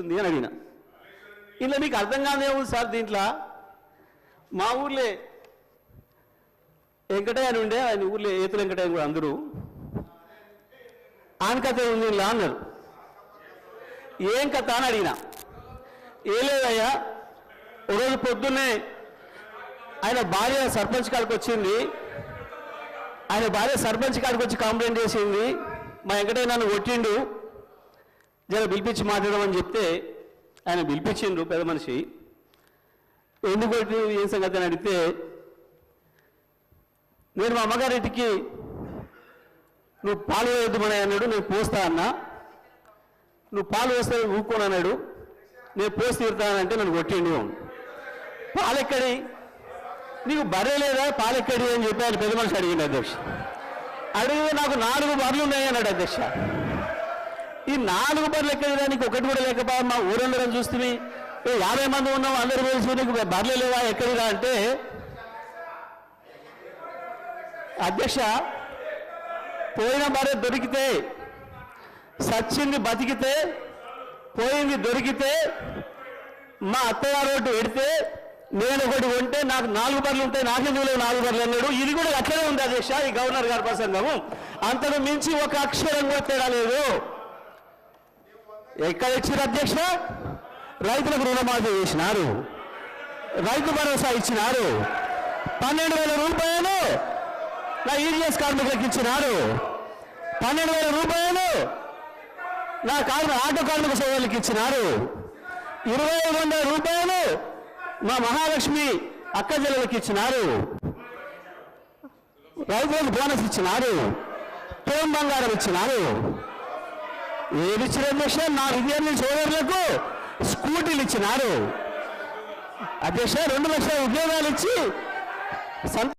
అని అడిగిన. ఇలా మీకు అర్థం కాదే ఉంది సార్ దీంట్లో? మా ఊర్లే వెంకటయ్య అని ఉండే ఆయన ఊర్లో ఏతుల వెంకటయ్య కూడా అందరూ. ఆయన కథ ఉంది ఇలా అన్నారు. ఏం కథ అని అడిగిన. ఏ లేదయ్యా ఒకరోజు పొద్దున్నే ఆయన భార్య సర్పంచ్ కాడికి వచ్చింది. ఆయన భార్య సర్పంచ్ కాడికి వచ్చి కంప్లైంట్ చేసింది. మా వెంకటయ్య నన్ను కొట్టిండు. జర పిలిపించి మాట్లాడమని చెప్తే ఆయన పిలిపించిండ్రు పెద్ద మనిషి. ఎందుకు ఏం సంగతి అని అడిగితే నేను మా అమ్మగారింటికి నువ్వు పాలు వేయద్దుమని అన్నాడు నేను పోస్తా అన్నా. నువ్వు పాలు వేస్తే ఊరుకోను అన్నాడు. నేను పోసి తీరుతానంటే నన్ను కొట్టిండు. పాలెక్కడి? నీకు బర్రె లేదా? పాలెక్కడి? అని చెప్పి ఆయన పెద్ద మనిషి అడిగిండు అధ్యక్ష. అడిగితే నాకు నాలుగు బర్రెలు ఉన్నాయి అన్నాడు అధ్యక్ష. ఈ నాలుగు బర్రెలు ఎక్కడానికి ఒకటి కూడా లేకపోయా మా ఊరందరం చూస్తే యాభై మంది ఉన్నాం అందరూ కలిసి నీకు బర్రెలు లేవా ఎక్కడిదా అంటే అధ్యక్ష పోయిన బర్రె దొరికితే సచ్చింది బతికితే పోయింది దొరికితే మా అత్తగారు ఒకటి పెడితే నేను ఒకటి ఉంటే నాకు నాలుగు బర్లు ఉంటాయి నాకెందుకు లేవు నాలుగు బర్లు అన్నాడు. ఇది కూడా అట్లనే ఉంది అధ్యక్ష ఈ గవర్నర్ గారి ప్రసంగము. అంతకు మించి ఒక అక్షరం కూడా తేడా లేదు. ఎక్కడ ఇచ్చారు అధ్యక్ష? రైతులకు రుణమాఫీ చేసినారు. రైతు భరోసా ఇచ్చినారు. పన్నెండు వేల రూపాయలు నా ఈడిఎస్ కార్మికులకు ఇచ్చినారు. పన్నెండు వేల రూపాయలు నా కార్మిక ఆటో కార్మిక సోదరులకు ఇచ్చినారు. ఇరవై ఐదు వందల రూపాయలు మా మహాలక్ష్మి అక్క జిల్లలకు ఇచ్చినారు. రైతులకు బోనస్ ఇచ్చినారు. తోం బంగారం ఇచ్చినారు. ఏది ఇచ్చిన అధ్యక్ష? నా విద్యార్థి సోదరులకు స్కూటీలు ఇచ్చినారు. అధ్యక్ష రెండు లక్షల ఉద్యోగాలు ఇచ్చి సంత